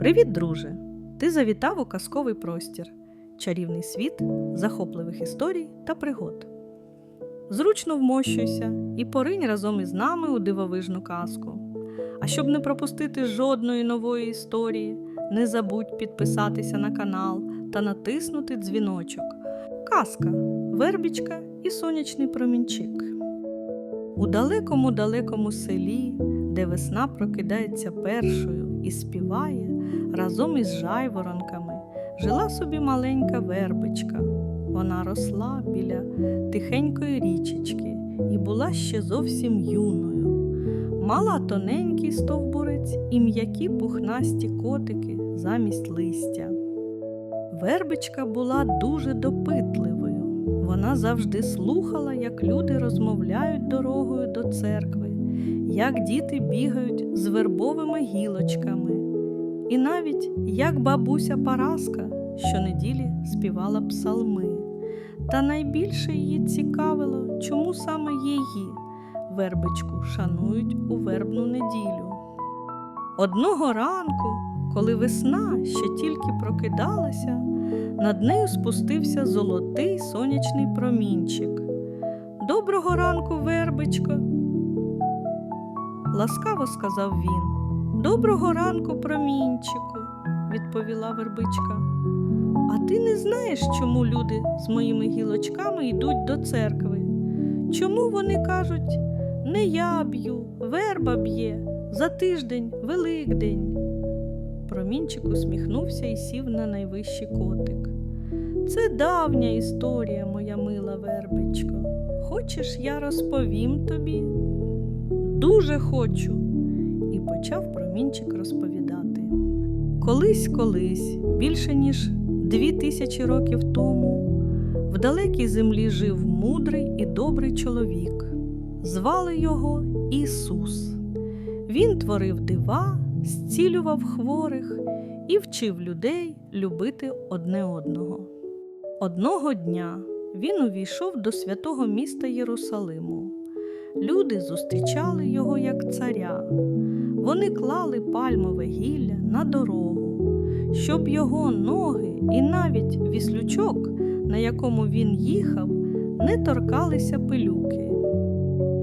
Привіт, друже! Ти завітав у казковий простір, чарівний світ захопливих історій та пригод. Зручно вмощуйся і поринь разом із нами у дивовижну казку. А щоб не пропустити жодної нової історії, не забудь підписатися на канал та натиснути дзвіночок. Казка, вербічка і сонячний промінчик. У далекому далекому селі, де весна прокидається першою і співає, разом із жайворонками жила собі маленька вербичка. Вона росла біля тихенької річечки і була ще зовсім юною. Мала тоненький стовбурець і м'які пухнасті котики замість листя. Вербичка була дуже допитливою. Вона завжди слухала, як люди розмовляють дорогою до церкви, як діти бігають з вербовими гілочками, і навіть як бабуся Параска щонеділі співала псалми. Та найбільше її цікавило, чому саме її вербичку шанують у вербну неділю. Одного ранку, коли весна ще тільки прокидалася, над нею спустився золотий сонячний промінчик. Доброго ранку, вербичко, ласкаво сказав він. Доброго ранку, промінчику, відповіла вербичка. А ти не знаєш, чому люди з моїми гілочками йдуть до церкви? Чому вони кажуть не я б'ю, верба б'є, за тиждень Великдень? Промінчик усміхнувся і сів на найвищий котик. Це давня історія, моя мила вербичко. Хочеш, я розповім тобі? Дуже хочу. І почав промінчик розповідати. Колись, колись, більше ніж дві тисячі років тому, в далекій землі жив мудрий і добрий чоловік. Звали його Ісус. Він творив дива, зцілював хворих і вчив людей любити одне одного. Одного дня він увійшов до святого міста Єрусалиму. Люди зустрічали його як царя. Вони клали пальмове гілля на дорогу, щоб його ноги і навіть віслючок, на якому він їхав, не торкалися пилюки.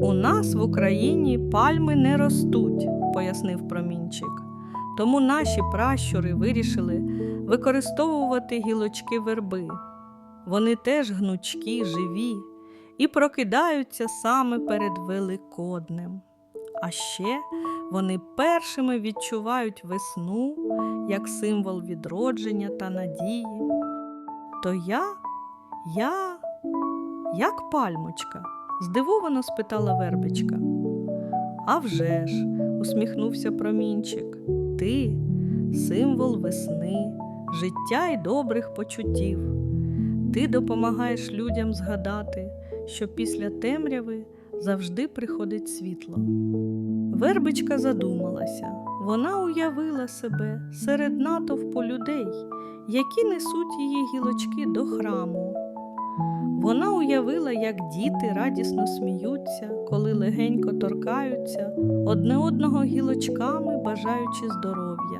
У нас в Україні пальми не ростуть, пояснив промінчик. Тому наші пращури вирішили використовувати гілочки верби. Вони теж гнучкі, живі і прокидаються саме перед Великоднем. А ще вони першими відчувають весну як символ відродження та надії. То я, я, як пальмочка? здивовано спитала вербичка. «А вже ж», – усміхнувся промінчик, ти символ весни, життя й добрих почуттів. Ти допомагаєш людям згадати, що після темряви завжди приходить світло. Вербичка задумалася. Вона уявила себе серед натовпу людей, які несуть її гілочки до храму. Вона уявила, як діти радісно сміються, коли легенько торкаються одне одного гілочками, бажаючи здоров'я.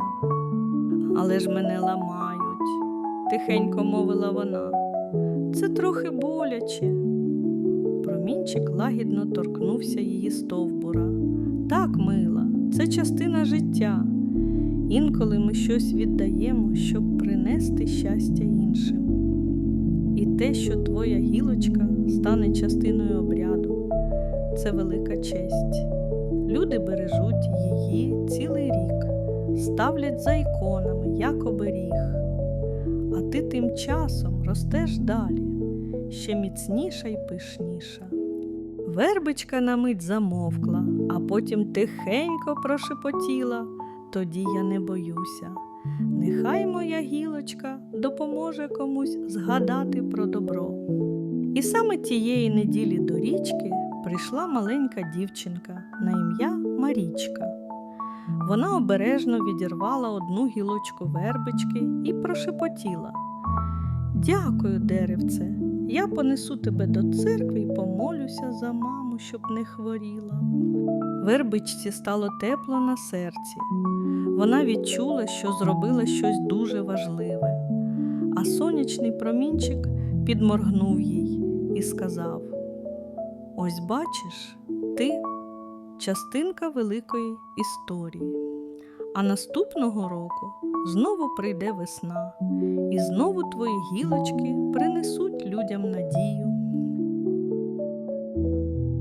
Але ж мене ламають, тихенько мовила вона. Це трохи боляче. Промінчик лагідно торкнувся її стовбура. Так, мила, це частина життя. Інколи ми щось віддаємо, щоб принести щастя іншим. І те, що твоя гілочка стане частиною обряду, це велика честь. Люди бережуть її цілий рік, ставлять за іконами, як оберіг. А ти тим часом ростеш далі, ще міцніша й пишніша. Вербичка на мить замовкла, а потім тихенько прошепотіла. Тоді я не боюся. Нехай моя гілочка допоможе комусь згадати про добро. І саме тієї неділі до річки прийшла маленька дівчинка на ім'я Марічка. Вона обережно відірвала одну гілочку вербички і прошепотіла. Дякую, деревце, я понесу тебе до церкви і помолюся за маму, щоб не хворіла. Вербичці стало тепло на серці. Вона відчула, що зробила щось дуже важливе. А сонячний промінчик підморгнув їй і сказав: Ось бачиш, ти частинка великої історії. А наступного року знову прийде весна, і знову твої гілочки принесуть людям надію.